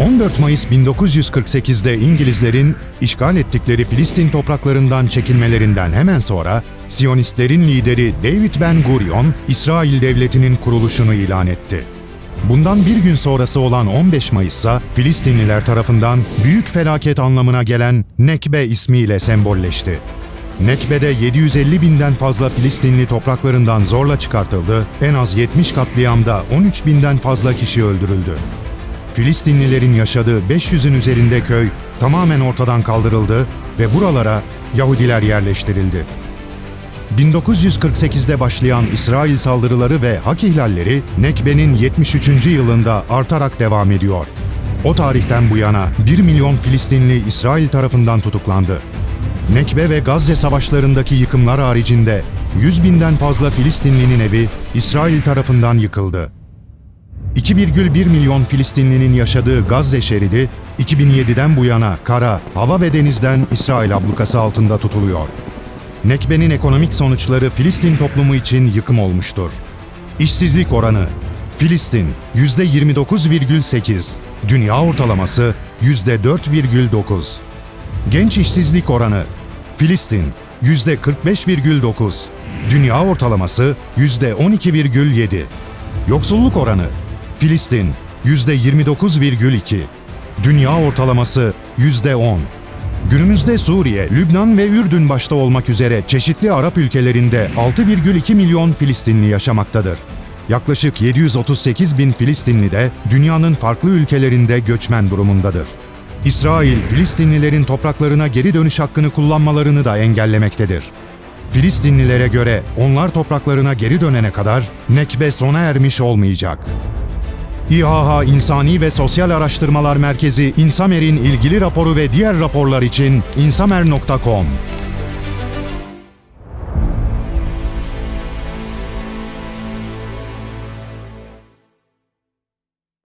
14 Mayıs 1948'de İngilizlerin işgal ettikleri Filistin topraklarından çekilmelerinden hemen sonra Siyonistlerin lideri David Ben Gurion, İsrail Devleti'nin kuruluşunu ilan etti. Bundan bir gün sonrası olan 15 Mayıs'sa Filistinliler tarafından büyük felaket anlamına gelen Nekbe ismiyle sembolleşti. Nekbe'de 750 binden fazla Filistinli topraklarından zorla çıkartıldı, en az 70 katliamda 13 binden fazla kişi öldürüldü. Filistinlilerin yaşadığı 500'ün üzerinde köy tamamen ortadan kaldırıldı ve buralara Yahudiler yerleştirildi. 1948'de başlayan İsrail saldırıları ve hak ihlalleri Nekbe'nin 73. yılında artarak devam ediyor. O tarihten bu yana 1 milyon Filistinli İsrail tarafından tutuklandı. Nekbe ve Gazze savaşlarındaki yıkımlar haricinde 100 binden fazla Filistinlinin evi İsrail tarafından yıkıldı. 2,1 milyon Filistinlinin yaşadığı Gazze şeridi 2007'den bu yana kara, hava ve denizden İsrail ablukası altında tutuluyor. Nekbe'nin ekonomik sonuçları Filistin toplumu için yıkım olmuştur. İşsizlik oranı Filistin %29,8, dünya ortalaması %4,9. Genç işsizlik oranı Filistin %45,9, dünya ortalaması %12,7. Yoksulluk oranı Filistin %29,2, dünya ortalaması %10. Günümüzde Suriye, Lübnan ve Ürdün başta olmak üzere çeşitli Arap ülkelerinde 6,2 milyon Filistinli yaşamaktadır. Yaklaşık 738 bin Filistinli de dünyanın farklı ülkelerinde göçmen durumundadır. İsrail, Filistinlilerin topraklarına geri dönüş hakkını kullanmalarını da engellemektedir. Filistinlilere göre onlar topraklarına geri dönene kadar Nekbe sona ermiş olmayacak. İHH İnsani ve Sosyal Araştırmalar Merkezi İnsamer'in ilgili raporu ve diğer raporlar için insamer.com